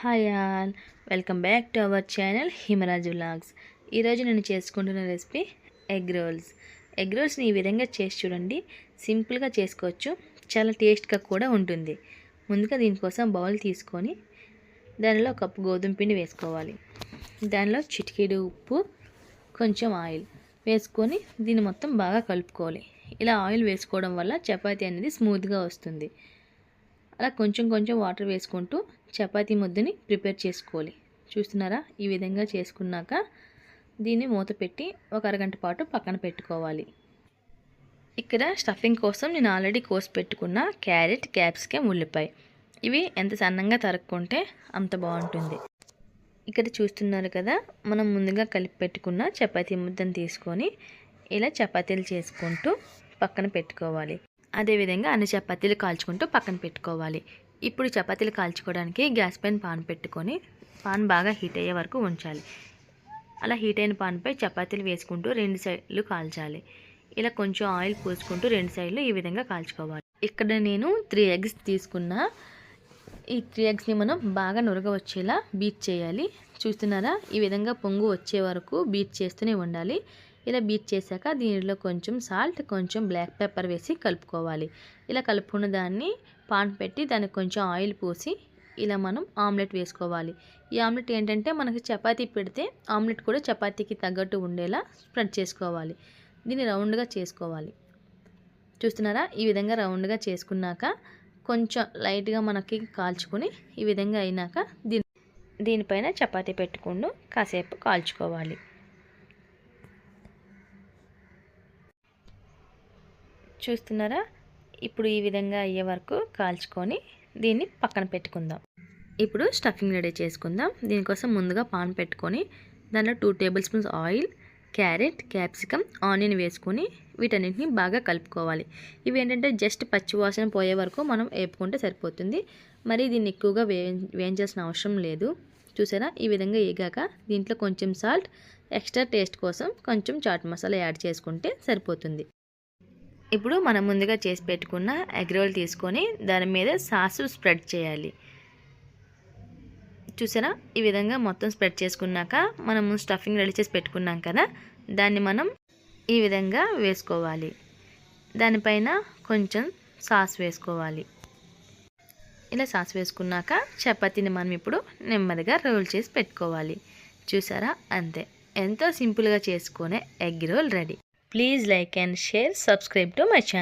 Hi all. Welcome back to our channel Himaraju vlogs. ఈరోజు నేను చేసుకుంటున్న రెసిపీ ఎగ్ రోల్స్. ఎగ్ రోల్స్ని ఈ విధంగా చేసి చూడండి. సింపుల్గా చేసుకోవచ్చు. చాలా టేస్ట్గా కూడా ఉంటుంది. ముందుగా దీనికోసం బౌల్ తీసుకొని దానిలో కప్పు గోధుమ పిండి వేసుకోవాలి. దానిలో చిటికెడు ఉప్పు కొంచెం ఆయిల్ వేసుకొని దీన్ని మొత్తం బాగా కలుపుకోవాలి. ఇలా ఆయిల్ వేసుకోవడం వల్ల చపాతీ అనేది స్మూత్గా వస్తుంది. అలా కొంచెం కొంచెం వాటర్ వేసుకుంటూ చపాతీ ముద్దని ప్రిపేర్ చేసుకోవాలి. చూస్తున్నారా? ఈ విధంగా చేసుకున్నాక దీన్ని మూత పెట్టి ఒక అరగంట పాటు పక్కన పెట్టుకోవాలి. ఇక్కడ స్టఫింగ్ కోసం నేను ఆల్రెడీ కోసి పెట్టుకున్న క్యారెట్ క్యాప్సికమ్ ఉల్లిపాయ. ఇవి ఎంత సన్నంగా తరుక్కుంటే అంత బాగుంటుంది. ఇక్కడ చూస్తున్నారు కదా? మనం ముందుగా కలిపి పెట్టుకున్న చపాతీ ముద్దను తీసుకొని ఇలా చపాతీలు చేసుకుంటూ పక్కన పెట్టుకోవాలి. అదేవిధంగా అన్ని చపాతీలు కాల్చుకుంటూ పక్కన పెట్టుకోవాలి. ఇప్పుడు చపాతీలు కాల్చుకోవడానికి గ్యాస్ పైన పాన్ పెట్టుకొని పాన్ బాగా హీట్ అయ్యే వరకు ఉంచాలి. అలా హీట్ అయిన పాన్పై చపాతీలు వేసుకుంటూ రెండు సైడ్లు కాల్చాలి. ఇలా కొంచెం ఆయిల్ పోసుకుంటూ రెండు సైడ్లు ఈ విధంగా కాల్చుకోవాలి. ఇక్కడ నేను త్రీ ఎగ్స్ తీసుకున్నా ఈ త్రీ ఎగ్స్ని మనం బాగా నురగ వచ్చేలా బీట్ చేయాలి. చూస్తున్నారా? ఈ విధంగా పొంగు వచ్చే వరకు బీట్ చేస్తూనే ఉండాలి. ఇలా బీట్ చేశాక దీనిలో కొంచెం సాల్ట్ కొంచెం బ్లాక్ పెప్పర్ వేసి కలుపుకోవాలి. ఇలా కలుపుకున్న దాన్ని పాన్ పెట్టి దానికి కొంచెం ఆయిల్ పోసి ఇలా మనం ఆమ్లెట్ వేసుకోవాలి. ఈ ఆమ్లెట్ ఏంటంటే మనకి చపాతీ పెడితే ఆమ్లెట్ కూడా చపాతీకి తగ్గట్టు ఉండేలా స్ప్రెడ్ చేసుకోవాలి. దీన్ని రౌండ్గా చేసుకోవాలి. చూస్తున్నారా? ఈ విధంగా రౌండ్గా చేసుకున్నాక కొంచెం లైట్గా మనకి కాల్చుకొని ఈ విధంగా అయినాక దీని దీనిపైన చపాతీ పెట్టుకుంటూ కాసేపు కాల్చుకోవాలి. చూస్తున్నారా? ఇప్పుడు ఈ విధంగా అయ్యే వరకు కాల్చుకొని దీన్ని పక్కన పెట్టుకుందాం. ఇప్పుడు స్టఫింగ్ రెడీ చేసుకుందాం. దీనికోసం ముందుగా పాన్ పెట్టుకొని దాంట్లో two tablespoons oil carrot capsicum onion వేసుకొని వీటన్నింటిని బాగా కలుపుకోవాలి. ఇవి ఏంటంటే జస్ట్ పచ్చి వాసన పోయే వరకు మనం వేపుకుంటే సరిపోతుంది. మరి దీన్ని ఎక్కువగా వే వేయించాల్సిన అవసరం లేదు. చూసారా? ఈ విధంగా వేగాక దీంట్లో కొంచెం సాల్ట్ ఎక్స్ట్రా టేస్ట్ కోసం కొంచెం చాట్ మసాలా యాడ్ చేసుకుంటే సరిపోతుంది. ఇప్పుడు మనం ముందుగా చేసి పెట్టుకున్న ఎగ్ రోల్ తీసుకొని దాని మీద సాసు స్ప్రెడ్ చేయాలి. చూసారా? ఈ విధంగా మొత్తం స్ప్రెడ్ చేసుకున్నాక మనము స్టఫింగ్ రెడీ చేసి పెట్టుకున్నాం కదా దాన్ని మనం ఈ విధంగా వేసుకోవాలి. దానిపైన కొంచెం సాస్ వేసుకోవాలి. ఇలా సాస్ వేసుకున్నాక చపాతీని మనం ఇప్పుడు నెమ్మదిగా రోల్ చేసి పెట్టుకోవాలి. చూసారా? అంతే. ఎంతో సింపుల్గా చేసుకునే egg roll ready. Please like and share. Subscribe to my channel.